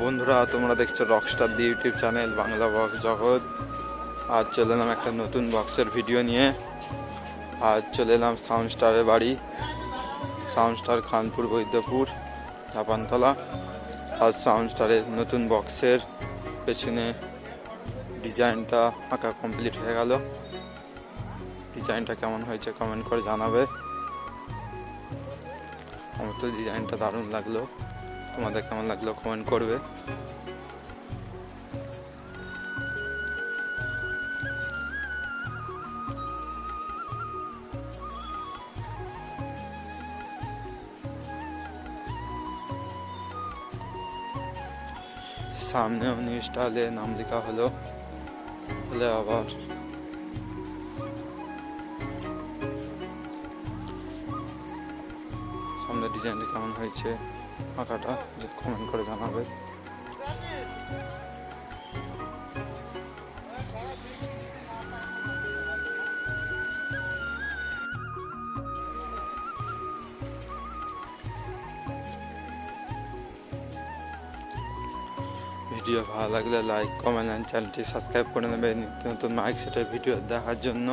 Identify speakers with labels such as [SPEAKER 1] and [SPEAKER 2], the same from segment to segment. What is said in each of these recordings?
[SPEAKER 1] বন্ধুরা, তোমরা দেখছ rockstar the YouTube channel Bangla box Jagat. আজ চলে এলাম একটা নতুন বক্সের ভিডিও নিয়ে। আজ চলে এলাম সাউন্ড স্টারের বাড়ি। সাউন্ড স্টার খানপুর, বৈদ্যপুর জাপানতলা আজ সাউন্ড স্টারের নতুন বক্সের পেছনে ডিজাইনটা আঁকা কমপ্লিট হয়ে গেল। ডিজাইনটা কেমন হয়েছে কমেন্ট করে জানাবে। আমার তো ডিজাইনটা দারুণ লাগল। তোমাদের কেমন লাগল কমেন্ট করবে। সামনে নিউ স্টাইলে নাম লেখা হলো। হলে আবার সামনে ডিজাইনটা কেমন হয়েছে? আঁকাটা কমেন্ট করে জানাবে। ভিডিও ভালো লাগলে লাইক কমেন্ট অ্যান্ড চ্যানেলটি সাবস্ক্রাইব করে নেবে নিত্য নতুন মাইক সেটের ভিডিও দেখার জন্য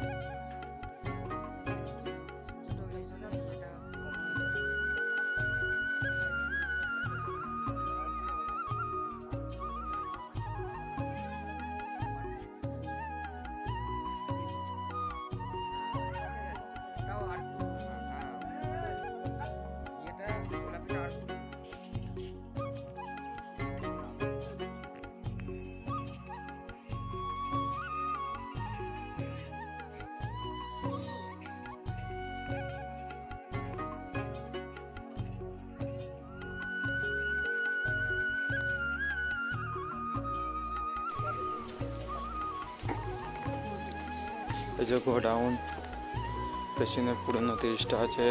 [SPEAKER 1] Thank you. এই যে গোডাউন পেছনে পুরনো তিরিশটা আছে,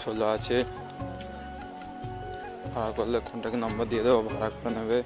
[SPEAKER 1] ষোলো আছে। ভাড়া করলে কোনটাকে নম্বর দিয়ে দেবো? ভাড়া করে নেবে।